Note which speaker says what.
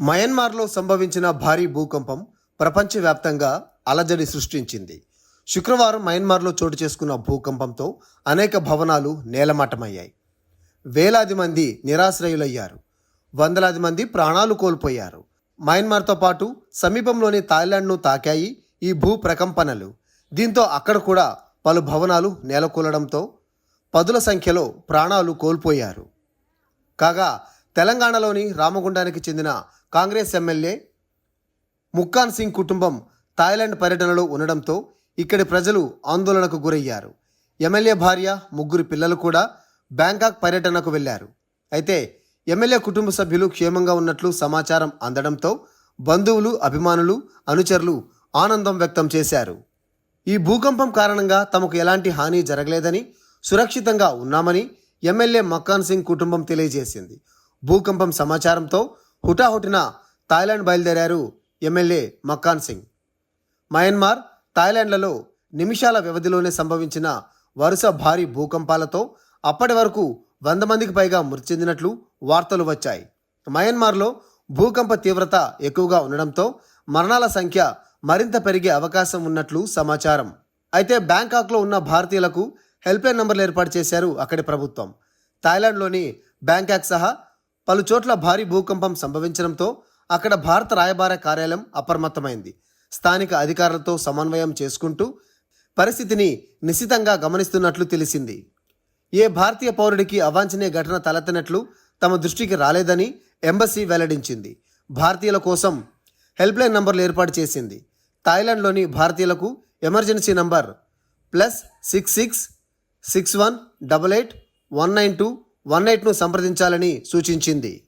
Speaker 1: మయన్మార్లో సంభవించిన భారీ భూకంపం ప్రపంచవ్యాప్తంగా అలజడి సృష్టించింది. శుక్రవారం మయన్మార్లో చోటు చేసుకున్న భూకంపంతో అనేక భవనాలు నేలమట్టమయ్యాయి వేలాది మంది నిరాశ్రయులయ్యారు. వందలాది మంది ప్రాణాలు కోల్పోయారు. మయన్మార్తో పాటు సమీపంలోని థాయిలాండ్ను తాకాయి ఈ భూ ప్రకంపనలు. దీంతో అక్కడ కూడా పలు భవనాలు నేలకూలడంతో పదుల సంఖ్యలో ప్రాణాలు కోల్పోయారు. కాగా తెలంగాణలోని రామగుండానికి చెందిన కాంగ్రెస్ ఎమ్మెల్యే ముక్కాన్ సింగ్ కుటుంబం థాయిలాండ్ పర్యటనలో ఉండడంతో ఇక్కడి ప్రజలు ఆందోళనకు గురయ్యారు. ఎమ్మెల్యే భార్య ముగ్గురు పిల్లలు కూడా బ్యాంకాక్ పర్యటనకు వెళ్ళారు. అయితే ఎమ్మెల్యే కుటుంబ సభ్యులు క్షేమంగా ఉన్నట్లు సమాచారం అందడంతో బంధువులు అభిమానులు అనుచరులు ఆనందం వ్యక్తం చేశారు. ఈ భూకంపం కారణంగా తమకు ఎలాంటి హాని జరగలేదని సురక్షితంగా ఉన్నామని ఎమ్మెల్యే మక్కాన్ సింగ్ కుటుంబం తెలియజేసింది. భూకంపం సమాచారంతో హుటాహుటిన థాయిలాండ్ బయలుదేరారు ఎమ్మెల్యే మక్కాన్ సింగ్. మయన్మార్ థాయిలాండ్లలో నిమిషాల వ్యవధిలోనే సంభవించిన వరుస భారీ భూకంపాలతో అప్పటి వరకు వంద మందికి పైగా మృతి చెందినట్లు వార్తలు వచ్చాయి. మయన్మార్లో భూకంప తీవ్రత ఎక్కువగా ఉండడంతో మరణాల సంఖ్య మరింత పెరిగే అవకాశం ఉన్నట్లు సమాచారం. అయితే బ్యాంకాక్లో ఉన్న భారతీయులకు హెల్ప్లైన్ నంబర్లు ఏర్పాటు చేశారు అక్కడి ప్రభుత్వం. థాయిలాండ్లోని బ్యాంకాక్ సహా పలు చోట్ల భారీ భూకంపం సంభవించడంతో అక్కడ భారత రాయబార కార్యాలయం అప్రమత్తమైంది. స్థానిక అధికారులతో సమన్వయం చేసుకుంటూ పరిస్థితిని నిశితంగా గమనిస్తున్నట్లు తెలిసింది. ఏ భారతీయ పౌరుడికి అవాంఛనీయ ఘటన తలెత్తినట్లు తమ దృష్టికి రాలేదని ఎంబసీ వెల్లడించింది. భారతీయుల కోసం హెల్ప్లైన్ నంబర్లు ఏర్పాటు చేసింది. థాయిలాండ్లోని భారతీయులకు emergency number plus six six six one double eight one nine two one ఎయిట్ను సంప్రదించాలని సూచించింది.